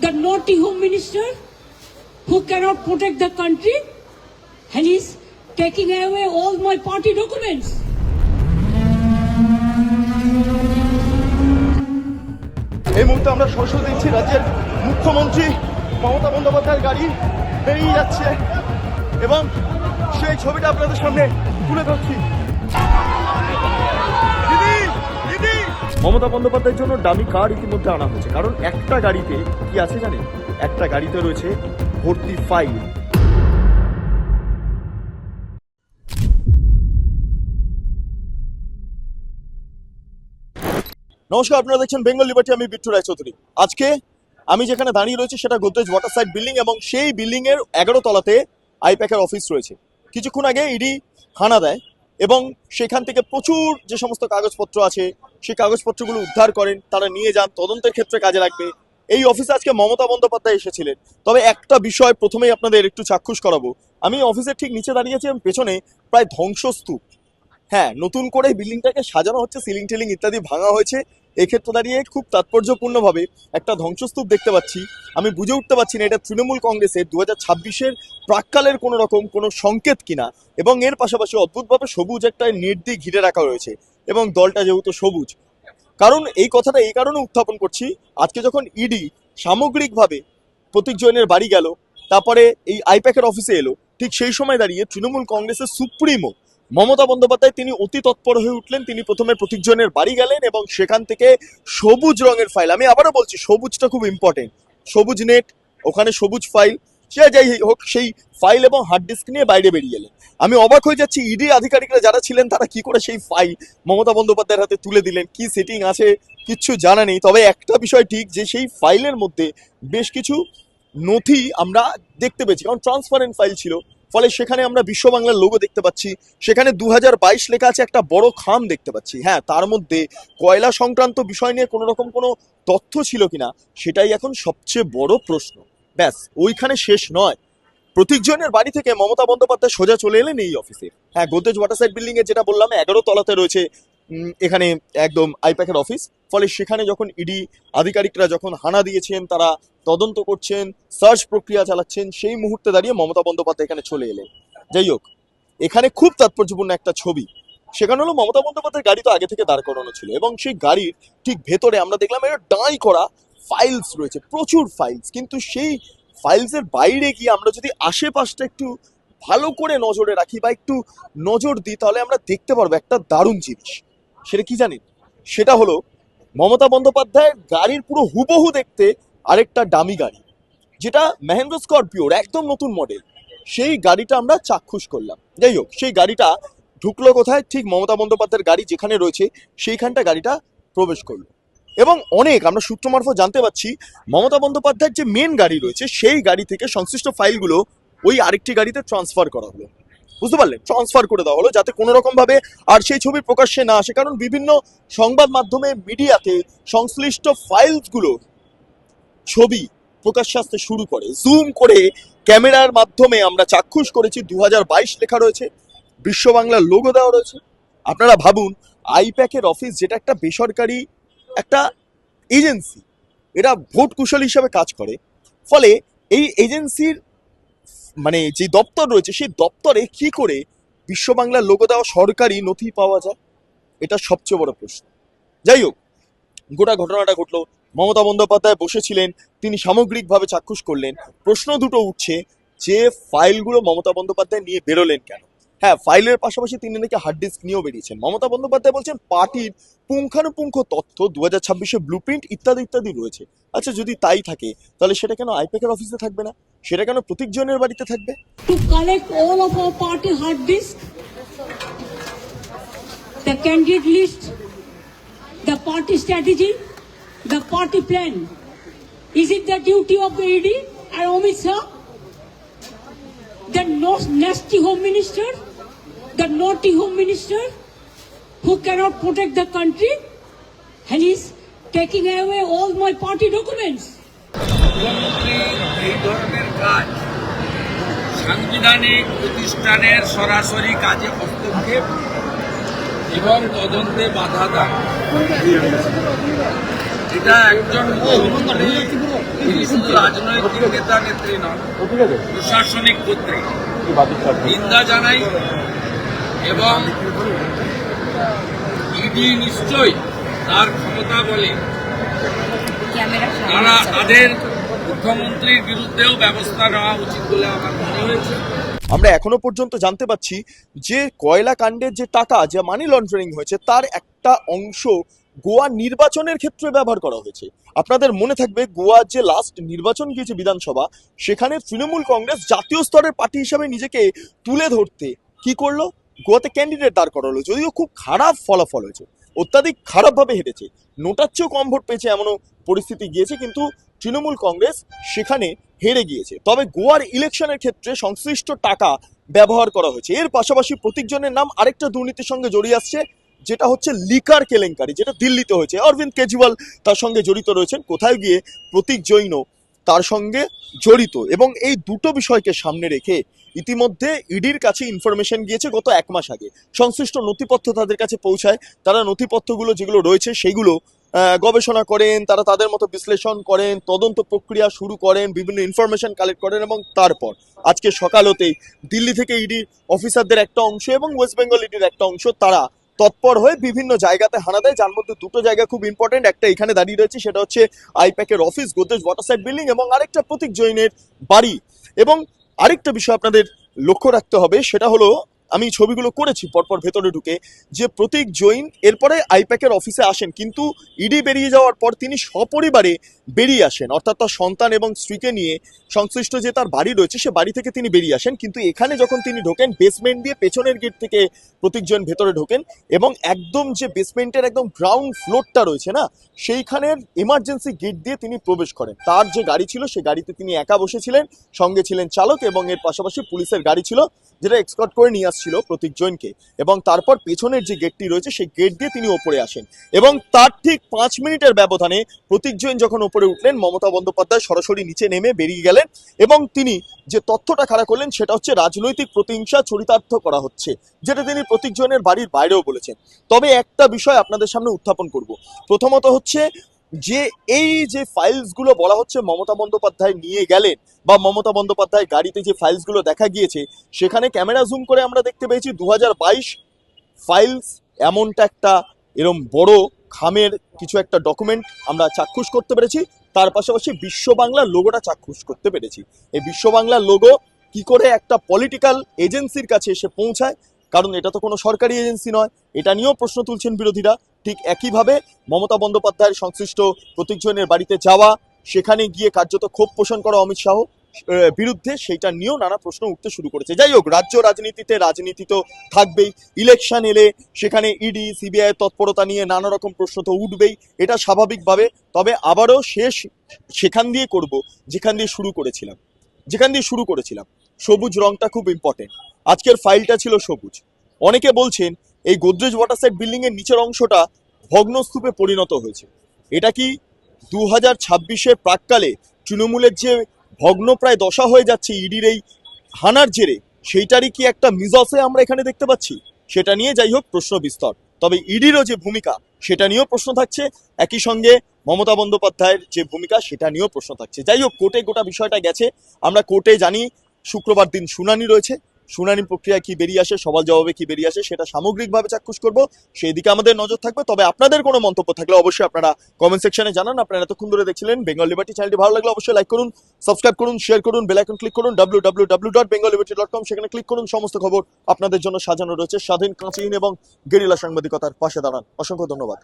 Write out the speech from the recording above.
the naughty home minister who cannot protect the country and he's taking away all my party documents. এই মুহূর্তে আমরা সরাসরি দেখছি রাজ্যের মুখ্যমন্ত্রী মমতা বন্দ্যোপাধ্যায়ের গাড়ি বেরিয়ে যাচ্ছে এবং সেই ছবিটা আপনাদের সামনে তুলে ধরছি মমতা বন্দ্যোপাধ্যায়ের জন্য দামি কার ইতিমধ্যে আনা হয়েছে। কারণ একটা গাড়িতে কি আছে জানেন? একটা গাড়িতে রয়েছে ভর্তি ফাইল নমস্কার, আপনারা দেখছেন বেঙ্গল লিবার্টি আমি বিট্টু রায়চৌধুরী। আজকে আমি যেখানে দাঁড়িয়ে রয়েছি সেটা গোদরেজ ওয়াটার সাইড বিল্ডিং এবং সেই বিল্ডিং এর এগারো তলাতে আইপ্যাকের অফিস রয়েছে। কিছুক্ষণ আগে ইডি হানা দেয়। এবং সেখান থেকে প্রচুর যে সমস্ত কাগজপত্র আছে, সেই কাগজপত্রগুলো উদ্ধার করেন, তারা নিয়ে যান, তদন্তের ক্ষেত্রে কাজে লাগবে। এই অফিসে আজকে মমতা বন্দ্যোপাধ্যায় এসেছিলেন। তবে একটা বিষয় প্রথমেই আপনাদের একটু চাক্ষুষ করাবো। আমি অফিসের ঠিক নিচে দাঁড়িয়েছি এবং পেছনে প্রায় ধ্বংসস্তূপ। হ্যাঁ নতুন করে বিল্ডিংটাকে সাজানো হচ্ছে, সিলিং টিলিং ইত্যাদি ভাঙা হয়েছে। এক্ষেত্রে দাঁড়িয়ে খুব তাৎপর্যপূর্ণভাবে একটা ধ্বংসস্তূপ দেখতে পাচ্ছি। আমি বুঝে উঠতে পারছি না এটা তৃণমূল কংগ্রেসের দু হাজার ছাব্বিশের প্রাককালের কোনো রকম কোনো সংকেত কিনা এবং এর পাশাপাশি অদ্ভুতভাবে সবুজ একটা নেট দিয়ে ঘিরে রাখা রয়েছে এবং দলটা যেহেতু সবুজ। কারণ এই কথাটা এই কারণে উত্থাপন করছি, আজকে যখন ইডি সামগ্রিকভাবে প্রতীক জৈনের বাড়ি গেল, তারপরে এই আইপ্যাকের অফিসে এলো, ঠিক সেই সময় দাঁড়িয়ে তৃণমূল কংগ্রেসের সুপ্রিমো মমতা বন্দ্যোপাধ্যায় তিনি অতি তৎপর হয়ে উঠলেন। তিনি প্রথমে প্রতীক জৈনের বাড়ি গেলেন এবং সেখান থেকে সবুজ রঙের ফাইল আমি আবারও বলছি, সবুজটা খুব ইম্পর্টেন্ট সবুজ নেট ওখানে সবুজ ফাইল সে যাই হোক, সেই ফাইল এবং হার্ড ডিস্ক নিয়ে বাইরে বেরিয়ে এলেন। আমি অবাক হয়ে যাচ্ছি ইডি আধিকারিকরা যারা ছিলেন, তারা কি করে সেই ফাইল মমতা বন্দ্যোপাধ্যায়ের হাতে তুলে দিলেন? কি সেটিং আছে? কিচ্ছু জানা নেই। তবে একটা বিষয় ঠিক, যে সেই ফাইলের মধ্যে বেশ কিছু নথি আমরা দেখতে পেয়েছি। কারণ ট্রান্সপারেন্ট ফাইল ছিল। ফলে সেখানে আমরা বিশ্ব বাংলার লোগো দেখতে পাচ্ছি। সেখানে দু লেখা আছে একটা বড় খাম দেখতে পাচ্ছি। হ্যাঁ তার মধ্যে কয়লা সংক্রান্ত বিষয় নিয়ে কোনো রকম কোনো তথ্য ছিল কিনা, সেটাই এখন সবচেয়ে বড় প্রশ্ন। ব্যাস, ওইখানে শেষ নয়। প্রতীকজনের বাড়ি থেকে মমতা বন্দ্যোপাধ্যায় সোজা চলে এলেন এই অফিসে হ্যাঁ গোদরেজ ওয়াটার সাইড বিল্ডিং এ যেটা বললাম, এগারো তলাতে রয়েছে। এখানে একদম আইপ্যাকের অফিস ফলে সেখানে যখন ইডি আধিকারিকরা যখন হানা দিয়েছেন, তারা তদন্ত করছেন সার্চ প্রক্রিয়া চালাচ্ছেন, সেই মুহূর্তে দাঁড়িয়ে মমতা বন্দ্যোপাধ্যায় এখানে চলে এলেন। যাই হোক, এখানে খুব তাৎপর্যপূর্ণ একটা ছবি। সেখানে হলো মমতা বন্দ্যোপাধ্যায়ের গাড়ি তো আগে থেকে দাঁড় করানো ছিল এবং সেই গাড়ির ঠিক ভেতরে আমরা দেখলাম এটা ডাই করা ফাইলস রয়েছে, প্রচুর ফাইলস কিন্তু সেই ফাইলসের বাইরে গিয়ে আমরা যদি আশেপাশটা একটু ভালো করে নজরে রাখি বা একটু নজর দিই, তাহলে আমরা দেখতে পারব একটা দারুণ জিনিস। সেটা কি জানেন? সেটা হলো মমতা বন্দ্যোপাধ্যায়ের গাড়ির পুরো হুবহু দেখতে আরেকটা দামি গাড়ি, যেটা মহেন্দ্র স্করপিওর একদম নতুন মডেল সেই গাড়িটা আমরা চাক্ষুষ করলাম। যাই হোক, সেই গাড়িটা ঢুকলো কোথায়? ঠিক মমতা বন্দ্যোপাধ্যায়ের গাড়ি যেখানে রয়েছে, সেইখানটা গাড়িটা প্রবেশ করল। এবং অনেক, আমরা সূত্র মারফত জানতে পারছি, মমতা বন্দ্যোপাধ্যায়ের যে মেন গাড়ি রয়েছে, সেই গাড়ি থেকে সংশ্লিষ্ট ফাইলগুলো ওই আরেকটি গাড়িতে ট্রান্সফার করা হলো। বুঝতে পারলেন ট্রান্সফার করে দেওয়া হলো যাতে কোনো রকম ভাবে আর সেই ছবি প্রকাশ্যে না আসে। কারণ বিভিন্ন সংবাদ মাধ্যমে, মিডিয়াতে সংশ্লিষ্ট ফাইলসগুলো ছবি প্রকাশ্যে আসতে শুরু করে। জুম করে ক্যামেরার মাধ্যমে আমরা চাক্ষুষ করেছি। দু হাজার বাইশ লেখা রয়েছে। বিশ্ব বাংলার লোগো দেওয়া রয়েছে। আপনারা ভাবুন আইপ্যাকের অফিস যেটা একটা বেসরকারি একটা এজেন্সি এরা ভোট কুশল হিসাবে কাজ করে। ফলে এই এজেন্সির মানে যে দপ্তর রয়েছে, সেই দপ্তরে কি করে বিশ্ব বাংলার লোগো দেওয়া সরকারি নথি পাওয়া যায়? এটা সবচেয়ে বড় প্রশ্ন। যাই হোক, গোটা ঘটনাটা ঘটলো। মমতা বন্দ্যোপাধ্যায় বসেছিলেন, তিনি সামগ্রিকভাবে চাক্ষুষ করলেন। প্রশ্ন দুটো উঠছে, যে ফাইলগুলো মমতা বন্দ্যোপাধ্যায় নিয়ে বেরোলেন কেন? হ্যাঁ ফাইলের পাশাপাশি তিনি নাকি হার্ড ডিস্ক নিয়েও বেরিয়েছেন। মমতা বন্দ্যোপাধ্যায় বলছেন পার্টির পুঙ্খানুপুঙ্খ তথ্য দু হাজার ছাব্বিশে ব্লু ইত্যাদি ইত্যাদি রয়েছে। আচ্ছা যদি তাই থাকে তাহলে সেটা কেন আইপ্যাকের অফিসে থাকবে না? সেটা কেন প্রতীক জনের বাড়িতে থাকবে? To collect all of our party hard disk, the candidate list, the party strategy, the party plan. Is it the duty of the ED and Amit Shah? The no- nasty home minister, the naughty home minister who cannot protect the country and is taking away all my party documents. মুখ্যমন্ত্রীর এই ধরনের কাজ সাংবিধানিক প্রতিষ্ঠানের সরাসরি কাজে হস্তক্ষেপ এবং তদন্তে বাধা দেয় এটা একজন মুখ্যমন্ত্রী তিনি শুধু রাজনৈতিক নেতা নেত্রী নন প্রশাসনিক কর্তৃক। নিন্দা জানাই এবং ইডি নিশ্চয়ই তার ক্ষমতা বলে তারা তাদের মুখ্যমন্ত্রীর বিরুদ্ধেও ব্যবস্থা নেওয়া উচিত বলে আমার মনে হয়েছে। আমরা এখনও পর্যন্ত জানতে পাচ্ছি যে কয়লা কাণ্ডের যে টাকা যা মানি লন্ডারিং হয়েছে তার একটা অংশ গোয়া নির্বাচনের ক্ষেত্রে ব্যবহার করা হয়েছে। আপনাদের মনে থাকবে গোয়ার যে লাস্ট নির্বাচন গিয়েছে বিধানসভা সেখানে তৃণমূল কংগ্রেস জাতীয় স্তরের পার্টি হিসাবে নিজেকে তুলে ধরতে কি করল? গোয়াতে ক্যান্ডিডেট দাঁড় করালো, যদিও খুব খারাপ ফলাফল হয়েছে। অত্যাধিক খারাপভাবে হেরেছে নোটার চেয়েও কম ভোট পেয়েছে এমনও পরিস্থিতি গিয়েছে, কিন্তু তৃণমূল কংগ্রেস সেখানে হেরে গিয়েছে। তবে গোয়ার ইলেকশনের ক্ষেত্রে সংশ্লিষ্ট টাকা ব্যবহার করা হয়েছে। এর পাশাপাশি প্রতীকজনের নাম আরেকটা দুর্নীতির সঙ্গে জড়িয়ে আসছে, যেটা হচ্ছে লিকার কেলেঙ্কারি, যেটা দিল্লিতে হয়েছে। অরবিন্দ কেজরিওয়াল তার সঙ্গে জড়িত রয়েছেন। কোথায় গিয়ে প্রতীক জৈন তার সঙ্গে জড়িত এবং এই দুটো বিষয়কে সামনে রেখে ইতিমধ্যে ইডির কাছে ইনফরমেশন গিয়েছে গত এক মাস আগে। সংশ্লিষ্ট নথিপত্র তাদের কাছে পৌঁছায়। তারা নথিপত্রগুলো যেগুলো রয়েছে সেগুলো গবেষণা করেন, তারা তাদের মতো বিশ্লেষণ করেন, তদন্ত প্রক্রিয়া শুরু করেন, বিভিন্ন ইনফরমেশন কালেক্ট করেন এবং তারপর আজকে সকাল হতেই দিল্লি থেকে ইডি অফিসারদের একটা অংশ এবং ওয়েস্ট বেঙ্গল ইডির একটা অংশ, তারা তৎপর হয়ে বিভিন্ন জায়গাতে হানা দেয়। যার মধ্যে দুটো জায়গা খুব ইম্পর্টেন্ট একটা এখানে দাঁড়িয়ে রয়েছে, সেটা হচ্ছে আইপ্যাকের অফিস গোদরেজ ওয়াটারসাইড বিল্ডিং এবং আরেকটা প্রতীক জৈনের বাড়ি। এবং আরেকটা বিষয় আপনাদের লক্ষ্য রাখতে হবে, সেটা হলো আমি ছবিগুলো করেছি, পরপর ভেতরে ঢুকে। যে প্রতীক জৈন, এরপরে আইপ্যাকের অফিসে আসেন, কিন্তু ইডি বেরিয়ে যাওয়ার পর তিনি সপরিবারে বেরিয়ে আসেন। অর্থাৎ তার সন্তান এবং স্ত্রীকে নিয়ে সংশ্লিষ্ট যে তার বাড়ি রয়েছে, সে বাড়ি থেকে তিনি বেরিয়ে আসেন। কিন্তু এখানে যখন তিনি ঢোকেন বেসমেন্ট দিয়ে পেছনের গেট থেকে প্রতীক জৈন ভেতরে ঢোকেন এবং একদম যে বেসমেন্টের একদম গ্রাউন্ড ফ্লোরটা রয়েছে না, সেইখানের ইমার্জেন্সি গেট দিয়ে তিনি প্রবেশ করেন। তার যে গাড়ি ছিল, সে গাড়িতে তিনি একা বসেছিলেন, সঙ্গে ছিলেন চালক এবং এর পাশাপাশি পুলিশের গাড়ি ছিল, যেটা এক্সকট করে নিয়ে আসছিল প্রতীক জৈনকে এবং তারপর পেছনের যে গেটটি রয়েছে সেই গেট দিয়ে তিনি ওপরে আসেন এবং তার ঠিক পাঁচ মিনিটের ব্যবধানে প্রতীক জৈন যখন ওপরে উঠলেন, মমতা বন্দ্যোপাধ্যায় সরাসরি নিচে নেমে বেরিয়ে গেলেন এবং তিনি যে তথ্যটা খাড়া করলেন সেটা হচ্ছে রাজনৈতিক প্রতিহিংসা চরিতার্থ করা হচ্ছে, যেটা তিনি প্রতীক জৈনের বাড়ির বাইরেও বলেছেন। তবে একটা বিষয় আপনাদের সামনে উত্থাপন করব। প্রথমত হচ্ছে যে এই যে ফাইলসগুলো বলা হচ্ছে মমতা বন্দ্যোপাধ্যায় নিয়ে গেলেন বা মমতা বন্দ্যোপাধ্যায় গাড়িতে যে ফাইলসগুলো দেখা গিয়েছে, সেখানে ক্যামেরা জুম করে আমরা দেখতে পেয়েছি দু হাজার বাইশ ফাইলস এমনটা একটা এরম বড় খামের কিছু একটা ডকুমেন্ট আমরা চাক্ষুষ করতে পেরেছি। তার পাশাপাশি বিশ্ব বাংলার লোগোটা চাক্ষুষ করতে পেরেছি। এই বিশ্ব বাংলার লোগো কি করে একটা পলিটিক্যাল এজেন্সির কাছে এসে পৌঁছায় কারণ এটা তো কোনো সরকারি এজেন্সি নয়। এটা নিয়েও প্রশ্ন তুলছেন বিরোধীরা। ঠিক একইভাবে মমতা বন্দ্যোপাধ্যায়ের সংশ্লিষ্ট প্রতীকজনের বাড়িতে যাওয়া, সেখানে গিয়ে কার্যত ক্ষোভ পোষণ করা অমিত শাহ বিরুদ্ধে সেইটা নিয়েও নানা প্রশ্ন উঠতে শুরু করেছে। যাই হোক, রাজ্য রাজনীতিতে রাজনীতি তো থাকবেই। ইলেকশন এলে সেখানে ইডি, সিবিআই তৎপরতা নিয়ে নানা রকম প্রশ্ন তো উঠবেই। এটা স্বাভাবিকভাবে। তবে আবারও শেষ সেখান দিয়ে করব, যেখান দিয়ে শুরু করেছিলাম। যেখান দিয়ে শুরু করেছিলাম। সবুজ রংটা খুব ইম্পর্টেন্ট আজকের ফাইলটা ছিল সবুজ। অনেকে বলছেন, এই গোদরেজ ওয়াটারসাইড বিল্ডিং এর নিচের অংশটা ভগ্নস্তূপে পরিণত হয়েছে। এটা কি দু হাজার ছাব্বিশের প্রাককালে তৃণমূলের যে ভগ্ন প্রায় দশা হয়ে যাচ্ছে ইডির এই হানার জেরে, সেইটারই কি একটা মিজসে আমরা এখানে দেখতে পাচ্ছি? সেটা নিয়ে যাই হোক, প্রশ্ন বিস্তর। তবে ইডিরও যে ভূমিকা, সেটা নিয়েও প্রশ্ন থাকছে। একই সঙ্গে মমতা বন্দ্যোপাধ্যায়ের যে ভূমিকা, সেটা নিয়েও প্রশ্ন থাকছে। যাই হোক, কোর্টে গোটা বিষয়টা গেছে। আমরা কোর্টে জানি, শুক্রবার দিন শুনানি রয়েছে। শুনানি প্রক্রিয়া কি বেরিয়ে আসে সওয়াল জবাবে কি বেরিয়ে আসে, সেটা সামগ্রিকভাবে চাক্ষুষ করব। সেই দিকে আমাদের নজর থাকবে। তবে আপনাদের কোনো মন্তব্য থাকলে অবশ্যই আপনারা কমেন্ট সেকশনে জানান। আপনারা এতক্ষণ ধরে দেখছিলেন বেঙ্গল লিবার্টি চ্যানেলটি ভালো লাগলে অবশ্যই লাইক করুন সাবস্ক্রাইব করুন শেয়ার করুন বেল আইকন ক্লিক করুন W W dot Bengal dot com সেখানে ক্লিক করুন, সমস্ত খবর আপনাদের জন্য সাজানো রয়েছে। স্বাধীন কাঁচিহীন এবং গেরিলা সাংবাদিকতার পাশে দাঁড়ান। অসংখ্য ধন্যবাদ।